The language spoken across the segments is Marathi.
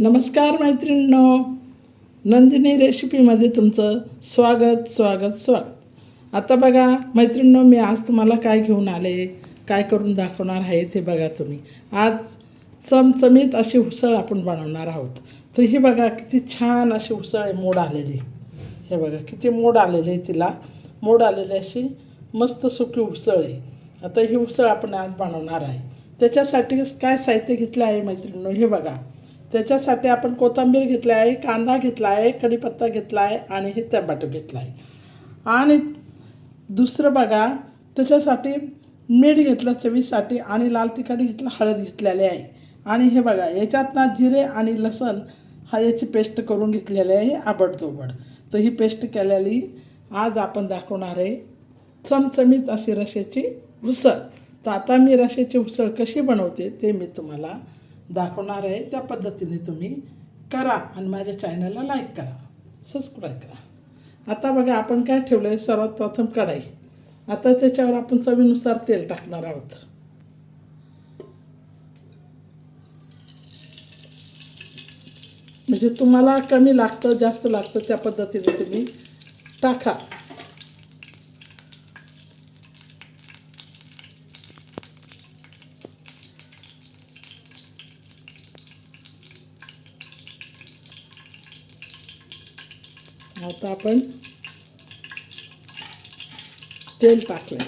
नमस्कार मैत्रिणींनो. नंदिनी रेसिपीमध्ये तुमचं स्वागत स्वागत स्वागत. आता बघा मैत्रिणींनो मी आज तुम्हाला काय घेऊन आले काय करून दाखवणार आहे ते बघा तुम्ही. आज चमचमीत अशी उसळ आपण बनवणार आहोत. तर ही बघा किती छान अशी उसळ आहे मोड आलेली. हे बघा किती मोड आलेली आहे तिला. मोड आलेली अशी मस्त सुकी उसळ आहे. आता ही उसळ आपण आज बनवणार आहे. त्याच्यासाठी काय साहित्य घेतलं आहे मैत्रिणींनो हे बघा. त्याच्यासाठी आपण कोथिंबीर घेतली आहे कांदा घेतला आहे कढीपत्ता घेतला आहे आणि हे टमाटो घेतला आहे. आणि दुसरं बघा त्याच्यासाठी मीठ घेतलं चवीसाठी आणि लाल तिखट घेतलं हळद घेतलेली आहे. आणि हे बघा याच्यात ना जिरे आणि लसण हा याची पेस्ट करून घेतलेली आहे आबडतोबड. तर ही पेस्ट केलेली आज आपण दाखवणार आहे चमचमीत अशी रशेची उसळ. तर आता मी रशेची उसळ कशी बनवते ते मी तुम्हाला दाखवणार आहे त्या पद्धतीने तुम्ही करा आणि माझ्या चॅनलला लाईक करा. सबस्क्राईब करा. आता बघा आपण काय ठेवलं आहे सर्वात प्रथम कढाई. आता त्याच्यावर आपण चवीनुसार तेल टाकणार आहोत. म्हणजे तुम्हाला कमी लागतं जास्त लागतं त्या पद्धतीने तुम्ही टाका. आता आपण तेल टाकलं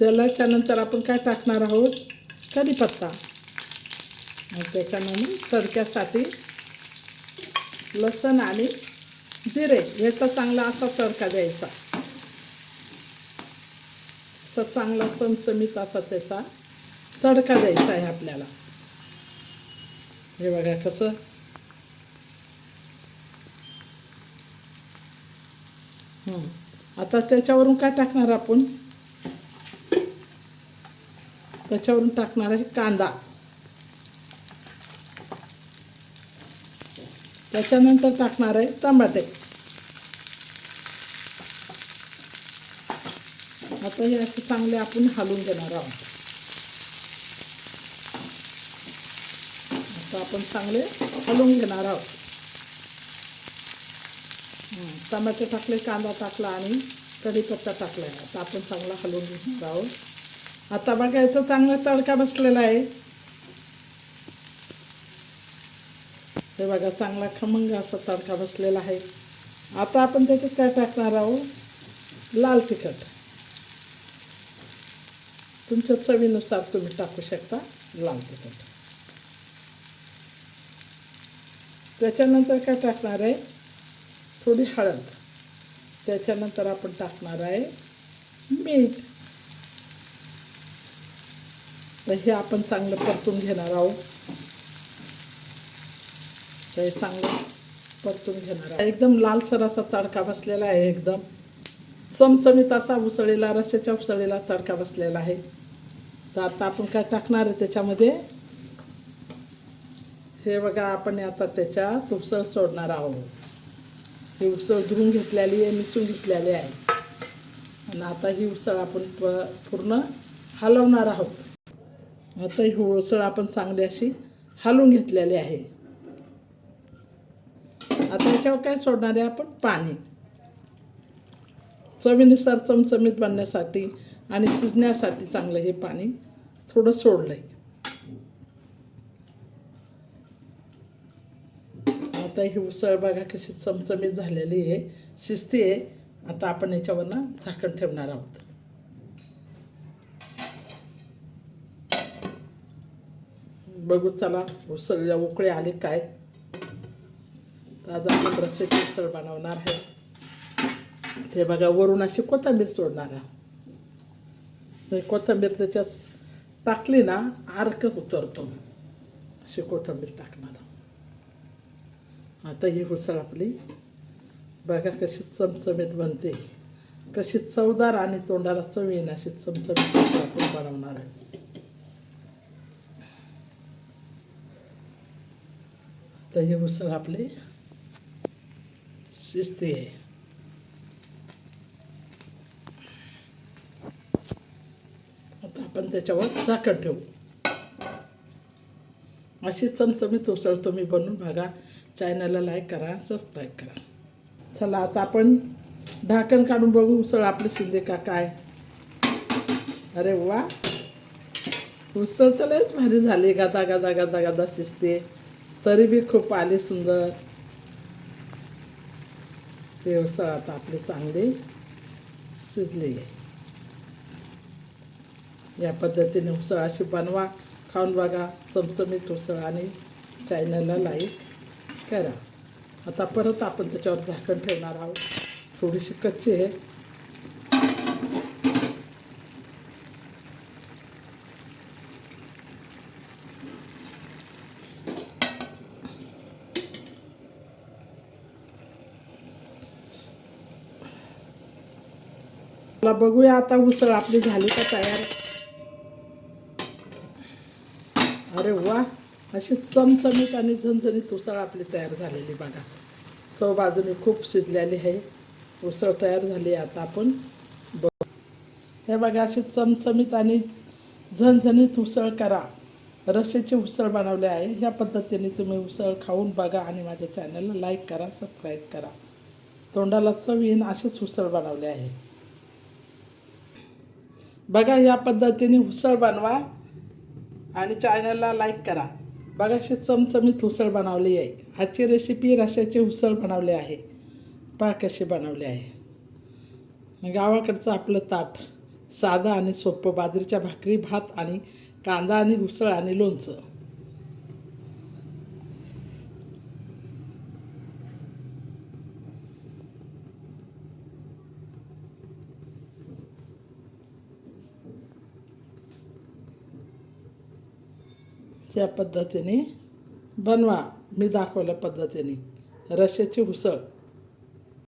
तेलाच्या नंतर आपण काय टाकणार आहोत? कढीपत्ता. आणि त्याच्यानंतर तडक्यासाठी लसण आणि जिरे. याचा चांगला असा तडका द्यायचा. असा चांगला चमचमीत असा त्याचा तडका द्यायचा आहे आपल्याला. हे बघा कसं हो. आता त्याच्यावरून काय टाकणार आपण? त्याच्यावरून टाकणार आहे कांदा. त्याच्यानंतर टाकणार आहे टमाटे आता हे असे चांगले आपण हलवून घेणार आहोत. आता आपण चांगले हलवून घेणार आहोत. टमाटे टाकले कांदा टाकला आणि कढीपत्ता टाकला आहे. आता आपण चांगला हलवून घेणार आहोत. आता बघा याचा चांगला तडका बसलेला आहे. हे बघा चांगला खमंग असा तडका बसलेला आहे. आता आपण त्याच्यात काय टाकणार आहोत? लाल तिखट. तुमच्या चवीनुसार तुम्ही टाकू शकता लाल तिखट. त्याच्यानंतर काय टाकणार आहे? थोडी हळद. त्याच्यानंतर आपण टाकणार आहे मीठ. तर हे आपण चांगलं परतून घेणार आहोत. तर हे चांगलं परतून घेणार आहोत. एकदम लालसर असा तडका बसलेला आहे एकदम. चमचमीत असा उसळीला रश्याच्या उसळीला तडका बसलेला आहे. तर आता आपण काय टाकणार आहे त्याच्यामध्ये? हे बघा आपण आता त्याच्यात उसळ सोडणार आहोत. ही उसळ धुवून घेतलेली आहे मिसळून घेतलेली आहे. आणि आता ही उसळ आपण प- पूर्ण हलवणार आहोत. आता ही उसळ आपण चांगली अशी हलवून घेतलेली आहे. आता याच्यावर काय सोडणार आहे आपण? पाणी. चवीनुसार चमचमीत बनण्यासाठी आणि शिजण्यासाठी चांगलं हे पाणी थोडं सोडलं आहे आता ही उसळ बघा कशी चमचमीत झालेली आहे. शिजते आहे. आता आपण याच्यावरनं झाकण ठेवणार आहोत. बघू चला उसळल्या उकळे आले काय. आज आपण रस्त्याची उसळ बनवणार आहे. ते बघा वरून अशी कोथिंबीर सोडणार आहे. कोथंबीर कोथिंबीर त्याच्यात टाकली ना अर्क उतरतो. अशी कोथिंबीर टाकणार. आता ही उसळ आपली. बघा कशी चमचमीत बनते. कशी चवदार आणि तोंडाला चव येईन अशी चमचमीत आपण बनवणार आहे. आता ही उसळ आपली शिजते. आहे आता आपण त्याच्यावर झाकण ठेवू. अशी चमचमीत उसळ तुम्ही बनवून बघा. चॅनलला लाईक करा सबस्क्राईब करा. चला आता आपण ढाकण काढून बघू उसळ आपली शिजले का काय. अरे वा. उसळ तर लयच भारी झाली गादा गादा गादा गादा शिजते. तरी बी खूप आली सुंदर. ते उसळ आता आपली चांगली शिजली. या पद्धतीने उसळ अशी बनवा खाऊन बघा चमचमीत उसळ आणि चॅनलला लाईक करा. आता परत आपण त्याच्यावर झाकण ठेवणार आहोत. थोडीशी कच्ची आहे. मला बघूया आता उसळ आपली झाली का तयार. अरे वा. अशी चमचमीत आणि झणझणीत उसळ आपली तयार झालेली बघा. चव बाजूने खूप शिजलेली आहे. उसळ तयार झाली आता आपण बघ. हे बघा अशी चमचमीत आणि झणझणीत उसळ करा. रस्स्याची उसळ बनवली आहे. ह्या पद्धतीने तुम्ही उसळ खाऊन बघा आणि माझ्या चॅनलला लाईक करा सबस्क्राईब करा. तोंडाला चव येईन अशीच उसळ बनवली आहे. बघा या पद्धतीने उसळ बनवा आणि चॅनलला लाईक करा. बघाशी चमचमीत उसळ बनवली आहे. आजची रेसिपी रश्याची उसळ बनवली आहे. पहा कशी बनवली आहे. गावाकडचं आपलं ताट साधं आणि सोपं बाजरीच्या भाकरी भात आणि कांदा आणि उसळ आणि लोणचं. त्या पद्धतीने बनवा. मी दाखवल्या पद्धतीने. रश्याची उसळ.